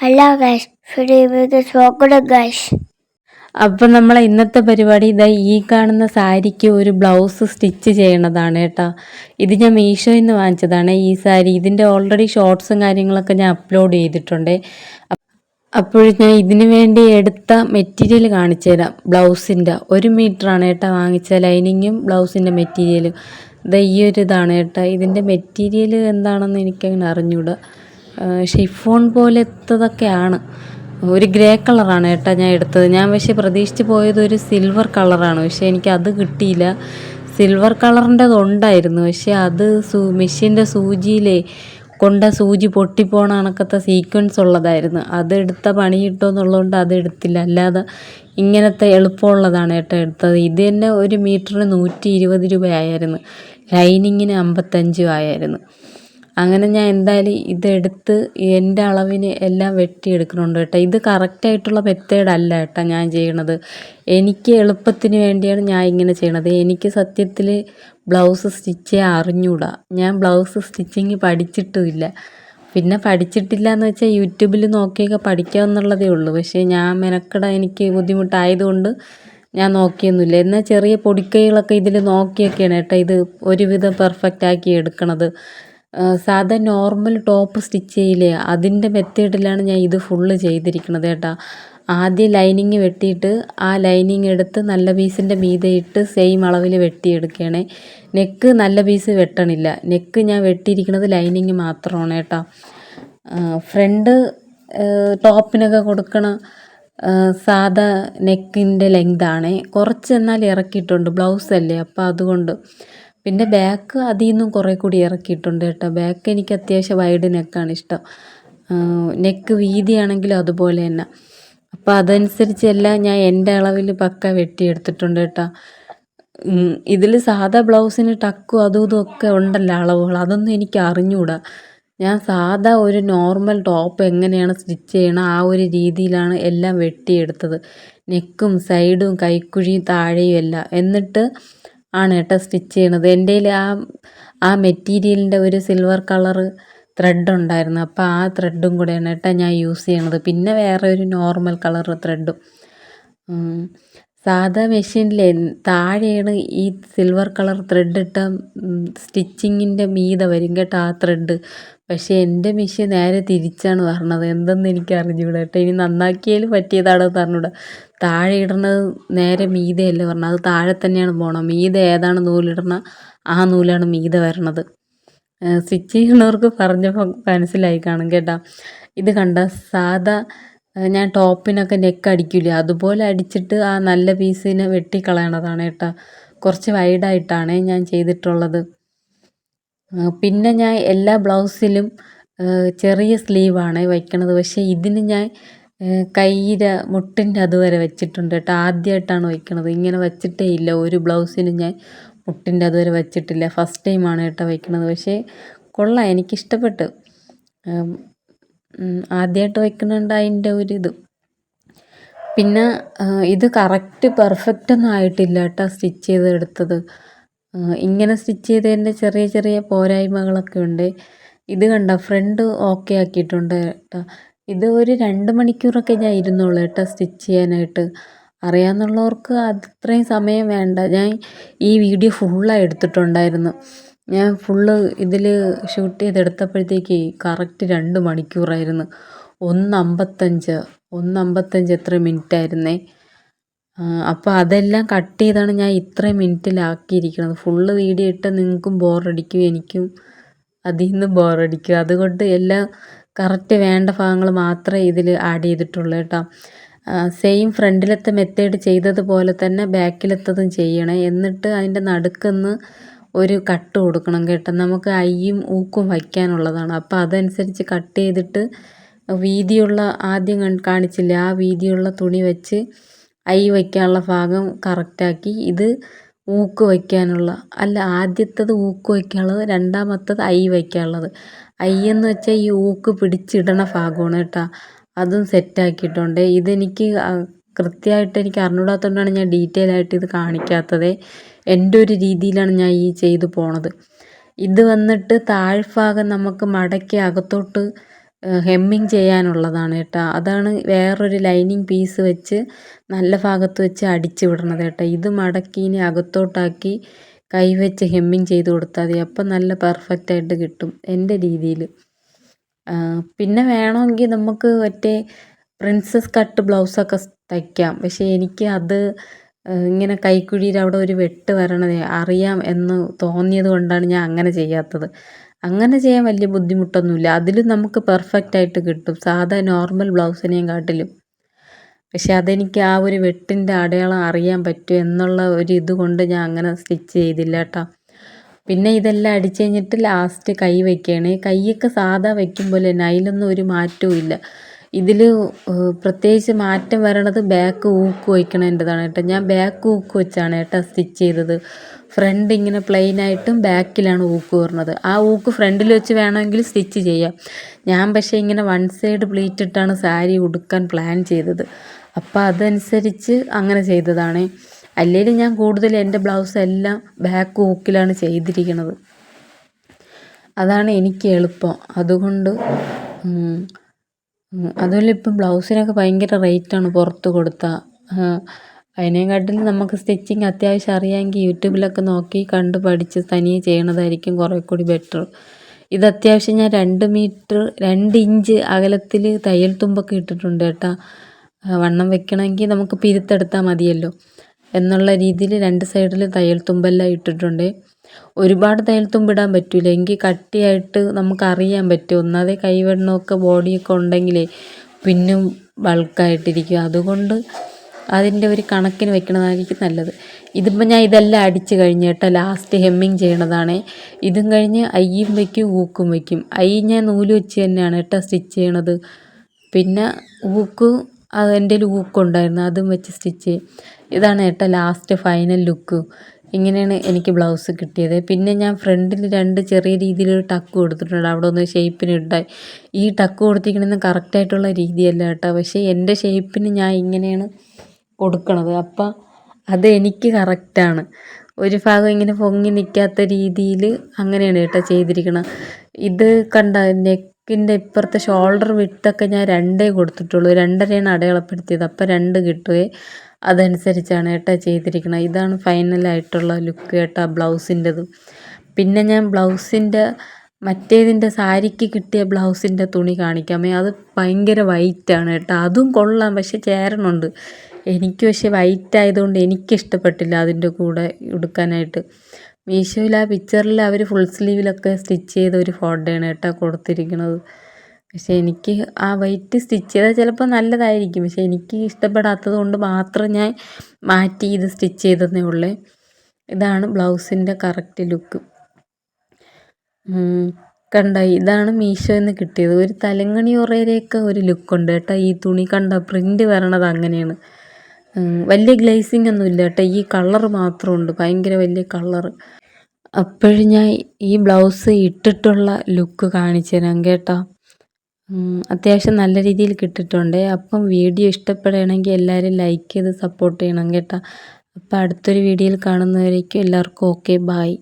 Hello guys Chokkad guys അപ്പം നമ്മളെ ഇന്നത്തെ പരിപാടി ഇതാ ഈ കാണുന്ന സാരിക്ക് ഒരു ബ്ലൗസ് സ്റ്റിച്ച് ചെയ്യണതാണ് കേട്ടോ. ഇത് ഞാൻ മീഷോയിൽ നിന്ന് വാങ്ങിച്ചതാണ്. ഈ സാരി ഇതിന്റെ ഓൾറെഡി ഷോർട്സും കാര്യങ്ങളൊക്കെ ഞാൻ അപ്ലോഡ് ചെയ്തിട്ടുണ്ട്. അപ്പോൾ ഞാൻ ഇതിനു വേണ്ടി എടുത്ത മെറ്റീരിയൽ കാണിച്ചു തരാം. ബ്ലൗസിന്റെ ഒരു മീറ്ററാണ് കേട്ടോ വാങ്ങിച്ച ലൈനിങ്ങും ബ്ലൗസിന്റെ മെറ്റീരിയലും ഇതാ ഈ ഒരു ഇതാണ് കേട്ടോ. ഇതിന്റെ മെറ്റീരിയൽ എന്താണെന്ന് എനിക്കങ്ങനെ അറിഞ്ഞൂടാ. ഷിഫോൺ പോലത്തതൊക്കെയാണ്. ഒരു ഗ്രേ കളറാണ് കേട്ടോ ഞാൻ എടുത്തത്. ഞാൻ പക്ഷേ പ്രതീക്ഷിച്ച് പോയത് ഒരു സിൽവർ കളറാണ്. പക്ഷേ എനിക്ക് അത് കിട്ടിയില്ല. സിൽവർ കളറിന്റെത് ഉണ്ടായിരുന്നു. പക്ഷേ അത് സൂ മെഷീന്റെ സൂചിയിലേ കൊണ്ട സൂചി പൊട്ടിപ്പോണ കണക്കത്തെ സീക്വൻസ് ഉള്ളതായിരുന്നു. അതെടുത്ത പണി കിട്ടുമെന്നുള്ളതുകൊണ്ട് അത് എടുത്തില്ല. അല്ലാതെ ഇങ്ങനത്തെ എളുപ്പമുള്ളതാണ് കേട്ടോ എടുത്തത്. ഇത് തന്നെ ഒരു മീറ്ററിന് നൂറ്റി ഇരുപത് രൂപയായിരുന്നു. ലൈനിങ്ങിന് അമ്പത്തഞ്ചും ആയിരുന്നു. അങ്ങനെ ഞാൻ എന്തായാലും ഇതെടുത്ത് എന്റെ അളവിന് എല്ലാം വെട്ടിയെടുക്കുന്നുണ്ട് കേട്ടോ. ഇത് കറക്റ്റായിട്ടുള്ള അല്ല കേട്ടോ ഞാൻ ചെയ്യണത്. എനിക്ക് എളുപ്പത്തിന് വേണ്ടിയാണ് ഞാൻ ഇങ്ങനെ ചെയ്യണത്. എനിക്ക് സത്യത്തിൽ ബ്ലൗസ് സ്റ്റിച്ച് അറിഞ്ഞൂടാ. ഞാൻ ബ്ലൗസ് സ്റ്റിച്ചിങ് പഠിച്ചിട്ടുമില്ല. പിന്നെ പഠിച്ചിട്ടില്ല എന്ന് വെച്ചാൽ യൂട്യൂബിൽ നോക്കിയൊക്കെ പഠിക്കാമെന്നുള്ളതേ ഉള്ളൂ. പക്ഷേ ഞാൻ മെനക്കട എനിക്ക് ബുദ്ധിമുട്ടായതുകൊണ്ട് ഞാൻ നോക്കിയൊന്നുമില്ല. എന്നാൽ ചെറിയ പൊടിക്കൈകളൊക്കെ ഇതിൽ നോക്കിയൊക്കെയാണ് കേട്ടോ ഇത് ഒരുവിധം പെർഫെക്റ്റ് ആക്കി എടുക്കണത്. സാധാ നോർമൽ ടോപ്പ് സ്റ്റിച്ച് ചെയ്യില്ലേ അതിന്റെ മെത്തേഡിലാണ് ഞാൻ ഇത് ഫുള്ള് ചെയ്തിരിക്കുന്നത് കേട്ടോ. ആദ്യം ലൈനിങ് വെട്ടിയിട്ട് ആ ലൈനിങ് എടുത്ത് നല്ല പീസിന്റെ മീതെ ഇട്ട് സെയിം അളവിൽ വെട്ടിയെടുക്കുകയാണേ. നെക്ക് നല്ല പീസ് വെട്ടണില്ല. നെക്ക് ഞാൻ വെട്ടിയിരിക്കുന്നത് ലൈനിങ് മാത്രമാണ് കേട്ടോ. ഫ്രണ്ട് ടോപ്പിനൊക്കെ കൊടുക്കണ സാധാ നെക്കിന്റെ ലെങ്താണേ കുറച്ച് എന്നാൽ ഇറക്കിയിട്ടുണ്ട്. ബ്ലൗസ് അല്ലേ അപ്പോൾ അതുകൊണ്ട്. പിന്നെ ബാക്ക് അതിൽ നിന്നും കുറേ കൂടി ഇറക്കിയിട്ടുണ്ട് കേട്ടോ. ബാക്ക് എനിക്ക് അത്യാവശ്യം വൈഡ് നെക്കാണ് ഇഷ്ടം. നെക്ക് വീതിയാണെങ്കിലും അതുപോലെ തന്നെ. അപ്പോൾ അതനുസരിച്ച് എല്ലാം ഞാൻ എന്റെ അളവിൽ പക്ക വെട്ടിയെടുത്തിട്ടുണ്ട് കേട്ടോ. ഇതിൽ സാധാ ബ്ലൗസിന് ടക്കും അതും ഇതും ഒക്കെ ഉണ്ടല്ലോ അളവുകൾ. അതൊന്നും എനിക്ക് അറിഞ്ഞുകൂടാ ഞാൻ സാധാ ഒരു നോർമൽ ടോപ്പ് എങ്ങനെയാണ് സ്റ്റിച്ച് ചെയ്യണം ആ ഒരു രീതിയിലാണ് എല്ലാം വെട്ടിയെടുത്തത്. നെക്കും സൈഡും കൈക്കുഴിയും താഴെയും എല്ലാം. എന്നിട്ട് ആണ് കേട്ടോ സ്റ്റിച്ച് ചെയ്യണത്. എന്റെ ആ ആ മെറ്റീരിയലിന്റെ ഒരു സിൽവർ കളറ് ത്രെഡ് ഉണ്ടായിരുന്നു. അപ്പോൾ ആ ത്രെഡും കൂടെയാണ് കേട്ടോ ഞാൻ യൂസ് ചെയ്യണത്. പിന്നെ വേറെ ഒരു നോർമൽ കളർ ത്രെഡും സാധാ മെഷീനിലെ താഴെയാണ് ഈ സിൽവർ കളർ ത്രെഡ് ഇട്ട സ്റ്റിച്ചിങ്ങിന്റെ മീതെ വരും കേട്ടോ ആ ത്രെഡ് പക്ഷേ എന്റെ മെഷീൻ നേരെ തിരിച്ചാണ് പറഞ്ഞത് എന്തെന്ന് എനിക്ക് അറിഞ്ഞുകൂടാ കേട്ടോ. ഇനി നന്നാക്കിയാലും പറ്റിയതാണോ പറഞ്ഞൂടാ താഴെ ഇടുന്നത് നേരെ മീതെയല്ലേ പറഞ്ഞത്. അത് താഴെ തന്നെയാണ് പോകണം മീതെ ഏതാണ് നൂലിടണ ആ നൂലാണ് മീതെ വരണത്. സ്റ്റിച്ച് ചെയ്യുന്നവർക്ക് പറഞ്ഞപ്പോൾ മനസ്സിലായി കാണും കേട്ടോ. ഇത് കണ്ട? സാധാ ഞാൻ ടോപ്പിനൊക്കെ നെക്ക് അടിക്കില്ലേ അതുപോലെ അടിച്ചിട്ട് ആ നല്ല പീസിനെ വെട്ടിക്കളയണതാണ് കേട്ടോ. കുറച്ച് വൈഡായിട്ടാണ് ഞാൻ ചെയ്തിട്ടുള്ളത്. പിന്നെ ഞാൻ എല്ലാ ബ്ലൗസിലും ചെറിയ സ്ലീവാണ് വയ്ക്കണത്. പക്ഷേ ഇതിന് ഞാൻ കയ്യിലെ മുട്ടിന്റെ അതുവരെ വെച്ചിട്ടുണ്ട് കേട്ടോ. ആദ്യമായിട്ടാണ് വയ്ക്കണത്. ഇങ്ങനെ വെച്ചിട്ടേ ഇല്ല. ഒരു ബ്ലൗസിന് ഞാൻ മുട്ടിന്റെ അതുവരെ വെച്ചിട്ടില്ല. ഫസ്റ്റ് ടൈമാണ് കേട്ടോ വയ്ക്കണത്. പക്ഷേ കൊള്ളാം. എനിക്കിഷ്ടപ്പെട്ടു. ആദ്യമായിട്ട് വയ്ക്കുന്നുണ്ട് അതിന്റെ ഒരു ഇത്. പിന്നെ ഇത് കറക്റ്റ് പെർഫെക്റ്റ് ഒന്നും ആയിട്ടില്ല കേട്ടോ സ്റ്റിച്ച് ചെയ്തെടുത്തത്. ഇങ്ങനെ സ്റ്റിച്ച് ചെയ്തതിന്റെ ചെറിയ ചെറിയ പോരായ്മകളൊക്കെ ഉണ്ട്. ഇത് കണ്ട? ഫ്രണ്ട് ഓക്കെ ആക്കിയിട്ടുണ്ട് കേട്ടോ. ഇത് ഒരു രണ്ട് മണിക്കൂറൊക്കെ ഞാൻ ഇരുന്നുള്ളൂ കേട്ടോ സ്റ്റിച്ച് ചെയ്യാനായിട്ട്. അറിയാമെന്നുള്ളവർക്ക് അത്രയും സമയം വേണ്ട. ഞാൻ ഈ വീഡിയോ ഫുള്ളായി എടുത്തിട്ടുണ്ടായിരുന്നു. ഞാൻ ഫുള്ള് ഇതിൽ ഷൂട്ട് ചെയ്തെടുത്തപ്പോഴത്തേക്ക് കറക്റ്റ് രണ്ട് മണിക്കൂറായിരുന്നു. ഒന്ന് അമ്പത്തഞ്ച് ഒന്ന് അമ്പത്തഞ്ച് എത്ര മിനിറ്റ് ആയിരുന്നേ അപ്പോൾ അതെല്ലാം കട്ട് ചെയ്താണ് ഞാൻ ഇത്രയും മിനിറ്റിലാക്കിയിരിക്കുന്നത് ഫുള്ള് വീഡിയോ ഇട്ട് നിങ്ങൾക്കും ബോറടിക്കും എനിക്കും അതിൽ നിന്ന് ബോറടിക്കും അതുകൊണ്ട് എല്ലാം കറക്റ്റ് വേണ്ട ഭാഗങ്ങൾ മാത്രമേ ഇതിൽ ആഡ് ചെയ്തിട്ടുള്ളൂ കേട്ടോ. സെയിം ഫ്രണ്ടിലത്തെ മെത്തേഡ് ചെയ്തതുപോലെ തന്നെ ബാക്കിലെത്തതും ചെയ്യണേ. എന്നിട്ട് അതിന്റെ നടുക്കുന്ന് ഒരു കട്ട് കൊടുക്കണം കേട്ടോ. നമുക്ക് ഐയും ഊക്കും വയ്ക്കാനുള്ളതാണ്. അപ്പോൾ അതനുസരിച്ച് കട്ട് ചെയ്തിട്ട് വീതിയുള്ള ആദ്യം കാണിച്ചില്ല ആ വീതിയുള്ള തുണി വെച്ച് ഐ വയ്ക്കാനുള്ള ഭാഗം കറക്റ്റാക്കി ഇത് ഊക്ക് വയ്ക്കാനുള്ള അല്ല ആദ്യത്തത് ഊക്ക് വയ്ക്കാനുള്ളത് രണ്ടാമത്തത് ഐ വയ്ക്കാനുള്ളത്. ഐ എന്ന് വെച്ചാൽ ഈ ഊക്ക് പിടിച്ചിടണ ഭാഗമാണ് കേട്ടോ. അതും സെറ്റാക്കിയിട്ടുണ്ട് ഇതെനിക്ക് കൃത്യമായിട്ട് എനിക്ക് അറിഞ്ഞൂടാത്തതുകൊണ്ടാണ് ഞാൻ ഡീറ്റെയിൽ ആയിട്ട് ഇത് കാണിക്കാത്തത്. എന്റെ ഒരു രീതിയിലാണ് ഞാൻ ഈ ചെയ്തു പോണത്. ഇത് വന്നിട്ട് താഴ്ഭാഗം നമുക്ക് മടക്കി അകത്തോട്ട് ഹെമ്മിങ് ചെയ്യാനുള്ളതാണ് കേട്ടോ. അതാണ് വേറൊരു ലൈനിങ് പീസ് വെച്ച് നല്ല ഭാഗത്ത് വെച്ച് അടിച്ചു വിടണത് കേട്ടോ. ഇത് മടക്കി ഇനി അകത്തോട്ടാക്കി കൈ വെച്ച് ഹെമ്മിങ് ചെയ്ത് കൊടുത്താൽ മതി. അപ്പം നല്ല പെർഫെക്റ്റ് ആയിട്ട് കിട്ടും എന്റെ രീതിയിൽ പിന്നെ വേണമെങ്കിൽ നമുക്ക് മറ്റേ പ്രിൻസസ് കട്ട് ബ്ലൗസൊക്കെ തയ്ക്കാം. പക്ഷേ എനിക്ക് അത് ഇങ്ങനെ കൈക്കുഴിയിൽ അവിടെ ഒരു വെട്ട് വരണത് അറിയാം എന്ന് തോന്നിയത് കൊണ്ടാണ് ഞാൻ അങ്ങനെ ചെയ്യാത്തത്. അങ്ങനെ ചെയ്യാൻ വലിയ ബുദ്ധിമുട്ടൊന്നുമില്ല. അതിലും നമുക്ക് പെർഫെക്റ്റ് ആയിട്ട് കിട്ടും. സാധാ നോർമൽ ബ്ലൗസിനെയും കാട്ടിലും. പക്ഷെ അതെനിക്ക് ആ ഒരു വെട്ടിന്റെ അടയാളം അറിയാൻ പറ്റും എന്നുള്ള ഒരു ഇത് കൊണ്ട് ഞാൻ അങ്ങനെ സ്റ്റിച്ച് ചെയ്തില്ല കേട്ടോ. പിന്നെ ഇതെല്ലാം അടിച്ചു കഴിഞ്ഞിട്ട് ലാസ്റ്റ് കൈ വയ്ക്കുകയാണ് കൈയൊക്കെ സാധാ വയ്ക്കും പോലെ തന്നെ അതിലൊന്നും ഒരു മാറ്റവും ഇല്ല. ഇതിൽ പ്രത്യേകിച്ച് മാറ്റം വരണത് ബാക്ക് ഊക്ക് വയ്ക്കണതിന്റെതാണ് കേട്ടോ. ഞാൻ ബാക്ക് ഊക്ക് വെച്ചാണ് കേട്ടോ സ്റ്റിച്ച് ചെയ്തത്. ഫ്രണ്ട് ഇങ്ങനെ പ്ലെയിൻ ആയിട്ടും ബാക്കിലാണ് ഊക്ക് വരുന്നത് ആ ഊക്ക് ഫ്രണ്ടിൽ വെച്ച് വേണമെങ്കിൽ സ്റ്റിച്ച് ചെയ്യാം. ഞാൻ പക്ഷേ ഇങ്ങനെ വൺ സൈഡ് പ്ലീറ്റ് ഇട്ടാണ് സാരി ഉടുക്കാൻ പ്ലാൻ ചെയ്തത്. അപ്പോൾ അതനുസരിച്ച് അങ്ങനെ ചെയ്തതാണ്. അല്ലെങ്കിൽ ഞാൻ കൂടുതൽ എന്റെ ബ്ലൗസ് എല്ലാം ബാക്ക് ഊക്കിലാണ് ചെയ്തിരിക്കുന്നത് അതാണ് എനിക്ക് എളുപ്പം. അതുകൊണ്ട് അതുമല്ല ഇപ്പം ബ്ലൗസിനൊക്കെ ഭയങ്കര റേറ്റാണ് പുറത്ത് കൊടുത്താൽ അതിനെക്കാട്ടിലും നമുക്ക് സ്റ്റിച്ചിങ് അത്യാവശ്യം അറിയാമെങ്കിൽ യൂട്യൂബിലൊക്കെ നോക്കി കണ്ട് പഠിച്ച് തനിയെ ചെയ്യണതായിരിക്കും കുറേ കൂടി ബെറ്റർ ഇത് അത്യാവശ്യം ഞാൻ രണ്ട് മീറ്റർ രണ്ട് ഇഞ്ച് അകലത്തിൽ തയ്യൽ തുമ്പൊക്കെ ഇട്ടിട്ടുണ്ട് കേട്ടോ. വണ്ണം വെക്കണമെങ്കിൽ നമുക്ക് പിരുത്തെടുത്താൽ മതിയല്ലോ. എന്നുള്ള രീതിയിൽ രണ്ട് സൈഡിൽ തയ്യൽ തുമ്പെല്ലാം ഇട്ടിട്ടുണ്ട്. ഒരുപാട് തയ്യൽ തുമ്പിടാൻ പറ്റില്ല എങ്കിൽ കട്ടിയായിട്ട് നമുക്കറിയാൻ പറ്റും. ഒന്നാതെ കൈവെണ്ണമൊക്കെ ബോഡിയൊക്കെ ഉണ്ടെങ്കിലേ പിന്നും ബൾക്കായിട്ടിരിക്കും. അതുകൊണ്ട് അതിന്റെ ഒരു കണക്കിന് വെക്കണതായിരിക്കും നല്ലത്. ഇതിപ്പോൾ ഞാൻ ഇതെല്ലാം അടിച്ച് കഴിഞ്ഞ് കേട്ടോ ലാസ്റ്റ് ഹെമ്മിങ് ചെയ്യണതാണ്. ഇതും കഴിഞ്ഞ് അയ്യും വയ്ക്കും ഊക്കും വയ്ക്കും അയ്യ ഞാൻ നൂൽ വെച്ച് തന്നെയാണ് കേട്ടോ സ്റ്റിച്ച് ചെയ്യണത്. പിന്നെ ഊക്ക് അത് എന്റെ ഊക്കുണ്ടായിരുന്നു അതും വെച്ച് സ്റ്റിച്ച് ചെയ്യും. ഇതാണ് കേട്ടോ ലാസ്റ്റ് ഫൈനൽ ലുക്ക്. ഇങ്ങനെയാണ് എനിക്ക് ബ്ലൗസ് കിട്ടിയത്. പിന്നെ ഞാൻ ഫ്രണ്ടിൽ രണ്ട് ചെറിയ രീതിയിലൊരു ടക്ക് കൊടുത്തിട്ടുണ്ട്. അവിടെ ഒന്ന് ഷേപ്പിന് ഇട്ടായി ഈ ടക്ക് കൊടുത്തിരിക്കണമെന്ന് കറക്റ്റായിട്ടുള്ള രീതിയല്ല കേട്ടോ. പക്ഷേ എന്റെ ഷേപ്പിന് ഞാൻ ഇങ്ങനെയാണ് കൊടുക്കണത്. അപ്പം അത് എനിക്ക് കറക്റ്റാണ് ഒരു ഭാഗം ഇങ്ങനെ പൊങ്ങി നിൽക്കാത്ത രീതിയിൽ അങ്ങനെയാണ് കേട്ടോ ചെയ്തിരിക്കണം ഇത് കണ്ട നെക്കിന്റെ ഇപ്പുറത്തെ ഷോൾഡർ വിട്ടൊക്കെ ഞാൻ രണ്ടേ കൊടുത്തിട്ടുള്ളൂ. രണ്ടരയാണ് അടയാളപ്പെടുത്തിയത്. അപ്പം രണ്ട് കിട്ടുകയെ അതനുസരിച്ചാണ് കേട്ടോ ചെയ്തിരിക്കുന്നത് ഇതാണ് ഫൈനലായിട്ടുള്ള ലുക്ക് കേട്ടോ ബ്ലൗസിന്റെതും. പിന്നെ ഞാൻ ബ്ലൗസിന്റെ മറ്റേതിന്റെ സാരിക്ക് കിട്ടിയ ബ്ലൗസിന്റെ തുണി കാണിക്കാമേ അത് ഭയങ്കര വൈറ്റാണ് കേട്ടോ അതും കൊള്ളാം. പക്ഷെ ചേരണുണ്ട്. എനിക്ക് പക്ഷെ വൈറ്റ് ആയതുകൊണ്ട് എനിക്കിഷ്ടപ്പെട്ടില്ല അതിന്റെ കൂടെ ഉടുക്കാനായിട്ട്. മീഷോയിൽ ആ പിക്ചറിൽ അവർ ഫുൾ സ്ലീവിലൊക്കെ സ്റ്റിച്ച് ചെയ്ത ഒരു ഫോട്ടോയാണ് കേട്ടോ കൊടുത്തിരിക്കുന്നത് പക്ഷേ എനിക്ക് ആ വൈറ്റ് സ്റ്റിച്ച് ചെയ്താൽ ചിലപ്പോൾ നല്ലതായിരിക്കും. പക്ഷെ എനിക്ക് ഇഷ്ടപ്പെടാത്തത് കൊണ്ട് മാത്രം ഞാൻ മാറ്റി ഇത് സ്റ്റിച്ച് ചെയ്തതേ ഉള്ളേ. ഇതാണ് ബ്ലൗസിന്റെ കറക്റ്റ് ലുക്ക് കണ്ട? ഇതാണ് മീഷോയിൽ നിന്ന് കിട്ടിയത്. ഒരു തലങ്ങണി ഉറയിലേക്ക് ഒരു ലുക്കുണ്ട് കേട്ടോ. ഈ തുണി കണ്ട? പ്രിന്റ് വരണത് അങ്ങനെയാണ്. വലിയ ഗ്ലേസിങ് ഒന്നും ഇല്ല കേട്ടോ. ഈ കളർ മാത്രമുണ്ട്. ഭയങ്കര വലിയ കളർ അപ്പോഴും ഞാൻ ഈ ബ്ലൗസ് ഇട്ടിട്ടുള്ള ലുക്ക് കാണിച്ചു തരാം കേട്ടോ. അത്യാവശ്യം നല്ല രീതിയിൽ കിട്ടിയിട്ടുണ്ട്. അപ്പം വീഡിയോ ഇഷ്ടപ്പെടുകയാണെങ്കിൽ എല്ലാവരും ലൈക്ക് ചെയ്ത് സപ്പോർട്ട് ചെയ്യണം കേട്ടോ. അപ്പോൾ അടുത്തൊരു വീഡിയോയിൽ കാണുന്നവരേക്കും എല്ലാവർക്കും ഓക്കെ ബായ്